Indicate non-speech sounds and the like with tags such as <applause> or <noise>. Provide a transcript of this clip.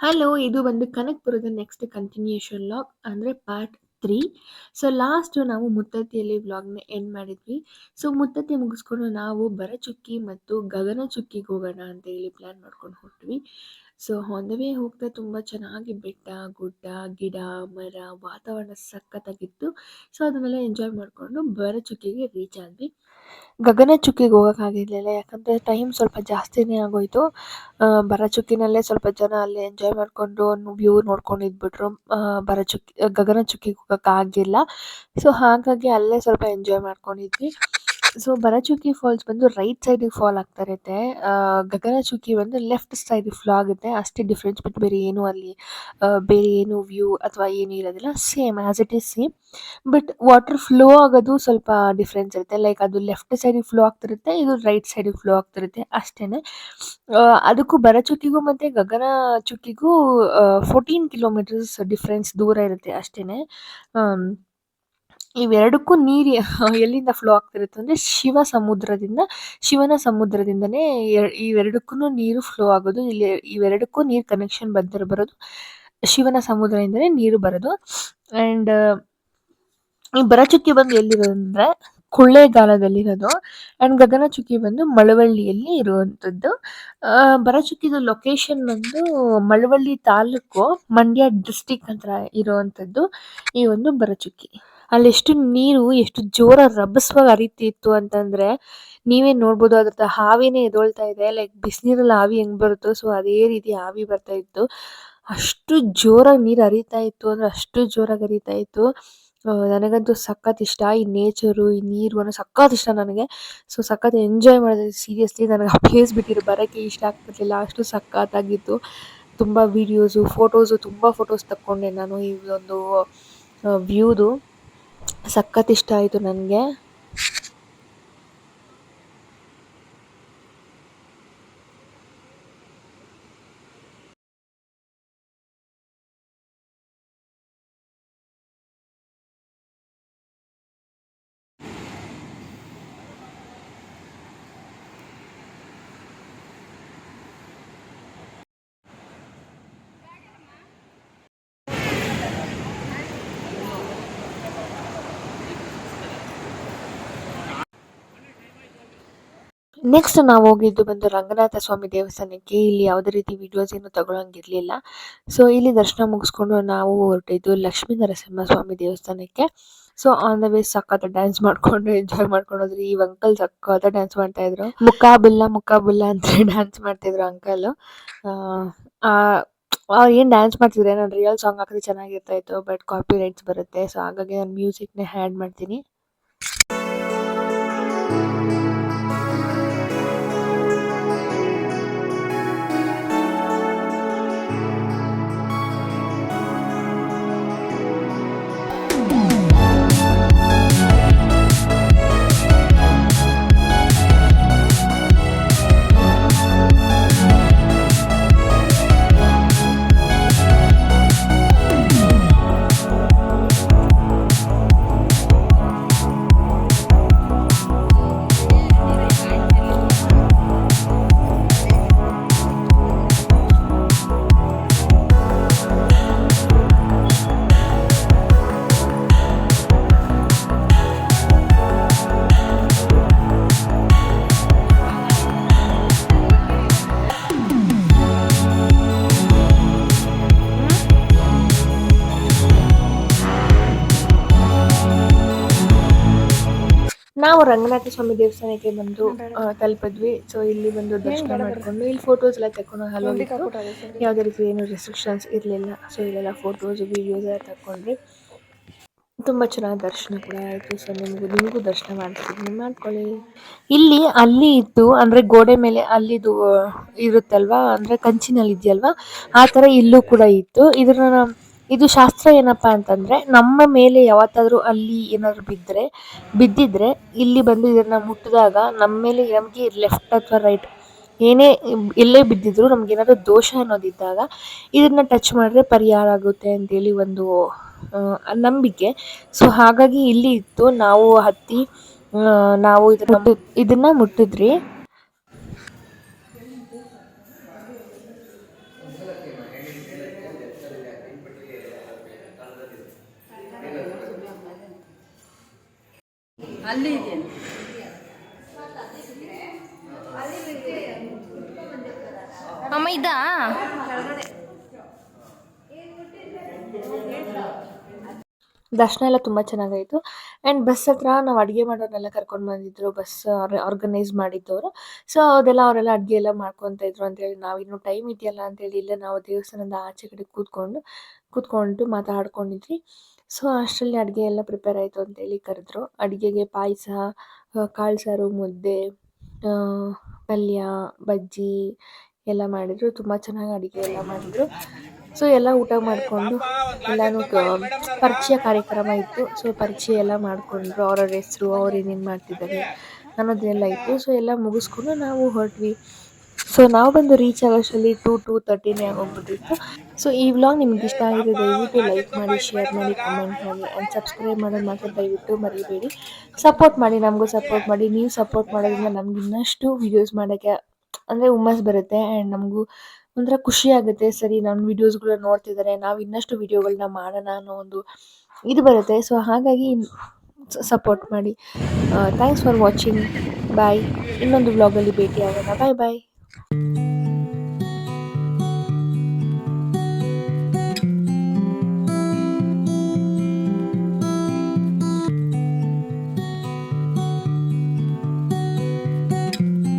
Hello ಇದು ಬಂದು ಕನಕಪುರದ ನೆಕ್ಸ್ಟ್ ಕಂಟಿನ್ಯೂಷನ್ ವ್ಲಾಗ್ ಅಂದರೆ ಪಾರ್ಟ್ ತ್ರೀ ಸೊ ಲಾಸ್ಟ್ ನಾವು ಮುತ್ತತ್ತಿಯಲ್ಲಿ ವ್ಲಾಗ್ನ ಎಂಡ್ ಮಾಡಿದ್ವಿ. ಸೊ ಮುತ್ತತ್ತಿ ಮುಗಿಸ್ಕೊಂಡು ನಾವು ಬರಚುಕ್ಕಿ ಮತ್ತು ಗಗನಚುಕ್ಕಿಗೆ ಹೋಗೋಣ ಅಂತ ಹೇಳಿ ಪ್ಲ್ಯಾನ್ ಮಾಡ್ಕೊಂಡು ಹೊರಟ್ವಿ ಸೊ ಆನ್ ದ ವೇ ಹೋಗ್ತಾ ತುಂಬ ಚೆನ್ನಾಗಿ ಬೆಟ್ಟ, ಗುಡ್ಡ, ಗಿಡ, ಮರ, ವಾತಾವರಣ ಸಖತ್ತಾಗಿತ್ತು. ಸೊ ಅದನ್ನೆಲ್ಲ ಎಂಜಾಯ್ ಮಾಡಿಕೊಂಡು ಬರಚುಕ್ಕಿಗೆ ರೀಚ್ ಆದ್ವಿ. ಗಗನಚುಕ್ಕಿಗೆ ಹೋಗೋಕ್ಕಾಗಿರ್ಲಿಲ್ಲ ಯಾಕಂದರೆ ಟೈಮ್ ಸ್ವಲ್ಪ ಜಾಸ್ತಿನೇ ಆಗೋಯಿತು. ಭರಚುಕ್ಕಿನಲ್ಲೇ ಸ್ವಲ್ಪ ಜನ ಅಲ್ಲಿ ಎಂಜಾಯ್ ಮಾಡಿಕೊಂಡು ವ್ಯೂ ನೋಡ್ಕೊಂಡು ಇದ್ಬಿಟ್ರು. ಭರಚುಕ್ಕಿ ಗಗನಚುಕ್ಕಿಗೆ ಹೋಗೋಕ್ಕಾಗಿಲ್ಲ ಸೊ ಹಾಗಾಗಿ ಅಲ್ಲೇ ಸ್ವಲ್ಪ ಎಂಜಾಯ್ ಮಾಡ್ಕೊಂಡಿದ್ವಿ. ಸೊ ಬರಚುಕ್ಕಿ ಫಾಲ್ಸ್ ಬಂದು ರೈಟ್ ಸೈಡಿಗೆ ಫಾಲ್ ಆಗ್ತಾ ಇರುತ್ತೆ. ಗಗನಚುಕ್ಕಿ ಬಂದು ಲೆಫ್ಟ್ ಸೈಡಿಗೆ ಫ್ಲೋ ಆಗುತ್ತೆ. ಅಷ್ಟೇ ಡಿಫ್ರೆನ್ಸ್ ಬಿಟ್ಟು ಬೇರೆ ಏನು ಅಲ್ಲಿ ಬೇರೆ ಏನು ವ್ಯೂ ಅಥವಾ ಏನು ಇರೋದಿಲ್ಲ. Same as it is same but water flow ಆಗೋದು ಸ್ವಲ್ಪ ಡಿಫ್ರೆನ್ಸ್ ಇರುತ್ತೆ. ಲೈಕ್ ಅದು ಲೆಫ್ಟ್ ಸೈಡಿಗೆ ಫ್ಲೋ ಆಗ್ತಿರುತ್ತೆ ಇದು ರೈಟ್ ಸೈಡಿಗೆ ಫ್ಲೋ ಆಗ್ತಿರುತ್ತೆ ಅಷ್ಟೇ ಅದಕ್ಕೂ ಬರಚುಕ್ಕಿಗೂ ಮತ್ತು ಗಗನ ಚುಕ್ಕಿಗೂ ಫೋರ್ಟೀನ್ ಕಿಲೋಮೀಟರ್ಸ್ ಡಿಫ್ರೆನ್ಸ್ ದೂರ ಇರುತ್ತೆ. ಅಷ್ಟೇನೆ. ಆಮ್, ಇವೆರಡಕ್ಕೂ ನೀರು <laughs> ಎಲ್ಲಿಂದ ಫ್ಲೋ ಆಗ್ತಿರುತ್ತೆ ಅಂದರೆ ಶಿವ ಸಮುದ್ರದಿಂದ, ಶಿವನ ಸಮುದ್ರದಿಂದನೇ ಇವೆರಡಕ್ಕೂ ನೀರು ಫ್ಲೋ ಆಗೋದು, ಇಲ್ಲಿ ಇವೆರಡಕ್ಕೂ ನೀರು ಕನೆಕ್ಷನ್ ಬಂದಿರ ಬರೋದು, ಶಿವನ ಸಮುದ್ರದಿಂದನೇ ನೀರು ಬರೋದು. ಆ್ಯಂಡ್ ಈ ಬರಚುಕ್ಕಿ ಬಂದು ಎಲ್ಲಿರೋದಂದ್ರೆ ಕೊಳ್ಳೇಗಾಲದಲ್ಲಿರೋದು. ಆ್ಯಂಡ್ ಗಗನಚುಕ್ಕಿ ಬಂದು ಮಳವಳ್ಳಿಯಲ್ಲಿ ಇರುವಂಥದ್ದು. ಬರಚುಕ್ಕಿದು ಲೊಕೇಶನ್ ಬಂದು ಮಳವಳ್ಳಿ ತಾಲೂಕು ಮಂಡ್ಯ ಡಿಸ್ಟಿಕ್ ಹತ್ರ ಇರುವಂಥದ್ದು ಈ ಒಂದು ಭರಚುಕ್ಕಿ ಅಲ್ಲಿ ಎಷ್ಟು ನೀರು, ಎಷ್ಟು ಜೋರ ರಭಸವಾಗಿ ಹರಿತಿತ್ತು ಅಂತಂದರೆ ನೀವೇ ನೋಡ್ಬೋದು ಅದ್ರದ್ದು ಹಾವಿನೇ ಎದೊಳ್ತಾ ಇದೆ. ಲೈಕ್ ಬಿಸಿನೀರಲ್ಲಿ ಹಾವಿ ಹೆಂಗ್ ಬರುತ್ತೋ ಸೊ ಅದೇ ರೀತಿ ಹಾವಿ ಬರ್ತಾ ಇತ್ತು. ಅಷ್ಟು ಜೋರಾಗಿ ನೀರು ಹರಿತಾ ಇತ್ತು ಅಂದ್ರೆ ಅಷ್ಟು ಜೋರಾಗಿ ಹರಿತಾ ಇತ್ತು. ನನಗಂತೂ ಸಖತ್ ಇಷ್ಟ. ಈ ನೇಚರು ಈ ನೀರು ಅನ್ನೋ ಸಖತ್ ಇಷ್ಟ ನನಗೆ. ಸೊ ಸಖತ್ ಎಂಜಾಯ್ ಮಾಡಿದೆ. ಸೀರಿಯಸ್ಲಿ ನನಗೆ ಆ ಪ್ಲೇಸ್ ಬಿಟ್ಟಿರೋ ಬರೋಕ್ಕೆ ಇಷ್ಟ ಆಗ್ತಿರ್ಲಿಲ್ಲ. ಅಷ್ಟು ಸಖತ್ತಾಗಿತ್ತು ತುಂಬ ವೀಡಿಯೋಸು ಫೋಟೋಸು ತುಂಬ ಫೋಟೋಸ್ ತಕ್ಕೊಂಡೆ ನಾನು ಈ ಒಂದು ವ್ಯೂದು ಸಖತ್ ಇಷ್ಟ ಆಯಿತು ನನಗೆ. ನೆಕ್ಸ್ಟ್ ನಾವು ಹೋಗಿದ್ದು ಬಂದು ರಂಗನಾಥ ಸ್ವಾಮಿ ದೇವಸ್ಥಾನಕ್ಕೆ. ಇಲ್ಲಿ ಯಾವುದೇ ರೀತಿ ವಿಡಿಯೋಸ್ ಏನು ತಗೊಳಂಗಿರ್ಲಿಲ್ಲ. ಸೊ ಇಲ್ಲಿ ದರ್ಶನ ಮುಗಿಸ್ಕೊಂಡು ನಾವು ಹೊರಟಿದ್ದು ಲಕ್ಷ್ಮೀ ನರಸಿಂಹ ಸ್ವಾಮಿ ದೇವಸ್ಥಾನಕ್ಕೆ. ಸೊ ಆನ್ ದ ವೇ ಸಖತ್ ಡ್ಯಾನ್ಸ್ ಮಾಡ್ಕೊಂಡು ಎಂಜಾಯ್ ಮಾಡ್ಕೊಂಡು ಹೋದ್ರಿ ಈ ಅಂಕಲ್ ಸಖತ್ ಡ್ಯಾನ್ಸ್ ಮಾಡ್ತಾ ಇದ್ರು. ಮುಖಾಬುಲ್ಲ ಮುಖಾಬುಲ್ಲ ಅಂತ ಡ್ಯಾನ್ಸ್ ಮಾಡ್ತಾ ಇದ್ರು ಅಂಕಲ್ ಏನ್ ಡ್ಯಾನ್ಸ್ ಮಾಡ್ತಿದ್ರೆ ನಾನು ರಿಯಲ್ ಸಾಂಗ್ ಹಾಕಿದ್ರೆ ಚೆನ್ನಾಗಿರ್ತಾ ಇತ್ತು ಬಟ್ ಕಾಪಿ ರೈಟ್ಸ್ ಬರುತ್ತೆ. ಸೊ ಹಾಗಾಗಿ ನಾನು ಮ್ಯೂಸಿಕ್ನೇ ಹ್ಯಾಡ್ ಮಾಡ್ತೀನಿ. ರಂಗನಾಥ ಸ್ವಾಮಿ ದೇವಸ್ಥಾನಕ್ಕೆ ಬಂದು ತಲುಪಿದ್ವಿ. ಸೊ ಇಲ್ಲಿ ಬಂದು ದರ್ಶನ ಮಾಡ್ಕೊಂಡು ಇಲ್ಲಿ ಫೋಟೋಸ್ ಎಲ್ಲ ತಕೊಂಡು ಹಲೋ ಯಾವುದೇ ರೀತಿ ಏನು ರೆಸ್ಟ್ರಿಕ್ಷನ್ಸ್ ಇರಲಿಲ್ಲ. ಸೊ ಇಲ್ಲೆಲ್ಲ ಫೋಟೋಸ್ ವಿಡಿಯೋಸ್ ಎಲ್ಲ ತಕೊಂಡ್ರಿ ತುಂಬ ಚೆನ್ನಾಗಿ ದರ್ಶನ ಕೂಡ ಆಯಿತು. ಸೊ ನಿಮಗೂ ನಿಮಗೂ ದರ್ಶನ ಮಾಡ್ತೀನಿ ಮಾಡ್ಕೊಳ್ಳಿ. ಇಲ್ಲಿ ಅಲ್ಲಿ ಇತ್ತು ಅಂದರೆ ಗೋಡೆ ಮೇಲೆ ಅಲ್ಲಿದು ಇರುತ್ತಲ್ವಾ? ಅಂದರೆ ಕಂಚಿನಲ್ಲಿ ಇದೆಯಲ್ವಾ ಆ ಥರ ಇಲ್ಲೂ ಕೂಡ ಇತ್ತು. ಇದನ್ನ ಇದು ಶಾಸ್ತ್ರ ಏನಪ್ಪ ಅಂತಂದರೆ, ನಮ್ಮ ಮೇಲೆ ಯಾವತ್ತಾದರೂ ಅಲ್ಲಿ ಏನಾದ್ರು ಬಿದ್ದರೆ ಬಿದ್ದಿದ್ರೆ ಇಲ್ಲಿ ಬಂದು ಇದನ್ನ ಮುಟ್ಟಿದಾಗ ನಮ್ಮ ಮೇಲೆ ನಮಗೆ ಲೆಫ್ಟ್ ಅಥವಾ ರೈಟ್ ಏನೇ ಎಲ್ಲೇ ಬಿದ್ದಿದ್ರು ನಮ್ಗೆ ಏನಾದ್ರು ದೋಷ ಅನ್ನೋದಿದ್ದಾಗ ಇದನ್ನ ಟಚ್ ಮಾಡಿದ್ರೆ ಪರಿಹಾರ ಆಗುತ್ತೆ ಅಂತೇಳಿ ಒಂದು ನಂಬಿಕೆ. ಸೊ ಹಾಗಾಗಿ ಇಲ್ಲಿ ಇತ್ತು, ನಾವು ಹತ್ತಿ ನಾವು ಇದನ್ನ ಇದನ್ನ ಮುಟ್ಟಿದ್ರಿ ಅಲ್ಲಿ ಇದೆಯಲ್ಲ. ಅಮ್ಮ ಇದಾ? ದರ್ಶನ ಎಲ್ಲ ತುಂಬ ಚೆನ್ನಾಗಾಯಿತು. ಆ್ಯಂಡ್ ಬಸ್ ಹತ್ರ ನಾವು ಅಡುಗೆ ಮಾಡೋರನ್ನೆಲ್ಲ ಕರ್ಕೊಂಡು ಬಂದಿದ್ರು ಬಸ್ ಆರ್ಗನೈಸ್ ಮಾಡಿದ್ದವರು. ಸೊ ಅದೆಲ್ಲ ಅವರೆಲ್ಲ ಅಡುಗೆ ಎಲ್ಲ ಮಾಡ್ಕೊತ ಇದ್ರು ಅಂತೇಳಿ ನಾವಿನ್ನು ಟೈಮ್ ಇದೆಯಲ್ಲ ಅಂತೇಳಿ ಇಲ್ಲೇ ನಾವು ದೇವಸ್ಥಾನದ ಆಚೆ ಕಡೆ ಕೂತ್ಕೊಂಡು ಕೂತ್ಕೊಂಡು ಮಾತಾಡ್ಕೊಂಡಿದ್ವಿ. ಸೊ, ಅಷ್ಟರಲ್ಲಿ ಅಡುಗೆ ಎಲ್ಲ ಪ್ರಿಪೇರ್ ಆಯಿತು ಅಂತೇಳಿ ಕರೆದ್ರು. ಅಡುಗೆಗೆ ಪಾಯಸ ಕಾಳು ಸಾರು, ಮುದ್ದೆ ಪಲ್ಯ, ಬಜ್ಜಿ ಎಲ್ಲ ಮಾಡಿದರು. ತುಂಬ ಚೆನ್ನಾಗಿ ಅಡುಗೆ ಎಲ್ಲ ಮಾಡಿದ್ರು. ಸೊ, ಎಲ್ಲ ಊಟ ಮಾಡಿಕೊಂಡು ಎಲ್ಲನೂ ಪರಿಚಯ ಕಾರ್ಯಕ್ರಮ ಇತ್ತು. ಸೊ ಪರಿಚಯ ಎಲ್ಲ ಮಾಡಿಕೊಂಡ್ರು. ಅವರವ್ರ ಹೆಸರು, ಅವ್ರು ಏನೇನು ಮಾಡ್ತಿದ್ದಾರೆ ಅನ್ನೋದೆಲ್ಲ ಇತ್ತು. ಸೊ, ಎಲ್ಲ ಮುಗಿಸ್ಕೊಂಡು ನಾವು ಹೊರಟ್ವಿ. ಸೊ ನಾವು ಬಂದು ರೀಚ್ ಆಗೋಷ್ಟರಲ್ಲಿ ಟೂ ಟೂ ತರ್ಟಿನೇ ಆಗೋಗ್ಬಿಟ್ಟಿತ್ತು. ಸೊ ಈ ವ್ಲಾಗ್ ನಿಮ್ಗೆ ಇಷ್ಟ ಆಗಿದೆ ದಯವಿಟ್ಟು ಲೈಕ್ ಮಾಡಿ ಶೇರ್ ಮಾಡಿ ಕಮೆಂಟ್ ಮಾಡಿ ಆ್ಯಂಡ್ ಸಬ್ಸ್ಕ್ರೈಬ್ ಮಾಡೋದು ಮಾತ್ರ ದಯವಿಟ್ಟು ಮರಿಬೇಡಿ. ಸಪೋರ್ಟ್ ಮಾಡಿ, ನಮಗೂ ಸಪೋರ್ಟ್ ಮಾಡಿ. ನೀವು ಸಪೋರ್ಟ್ ಮಾಡೋದ್ರಿಂದ ನಮ್ಗೆ ಇನ್ನಷ್ಟು ವೀಡಿಯೋಸ್ ಮಾಡೋಕ್ಕೆ ಅಂದರೆ ಹುಮ್ಮಸ್ ಬರುತ್ತೆ ಆ್ಯಂಡ್ ನಮಗೂ ಒಂಥರ ಖುಷಿ ಆಗುತ್ತೆ. ಸರಿ ನಮ್ಮ ವೀಡಿಯೋಸ್ಗಳು ನೋಡ್ತಿದ್ದಾರೆ ನಾವು ಇನ್ನಷ್ಟು ವೀಡಿಯೋಗಳನ್ನ ಮಾಡೋಣ ಅನ್ನೋ ಒಂದು ಇದು ಬರುತ್ತೆ. ಸೊ ಹಾಗಾಗಿ ಸಪೋರ್ಟ್ ಮಾಡಿ. ಥ್ಯಾಂಕ್ಸ್ ಫಾರ್ ವಾಚಿಂಗ್ ಬಾಯ್ ಇನ್ನೊಂದು ವ್ಲಾಗಲ್ಲಿ ಭೇಟಿ ಆಗೋಣ ಬಾಯ್ ಬಾಯ್ Thank you.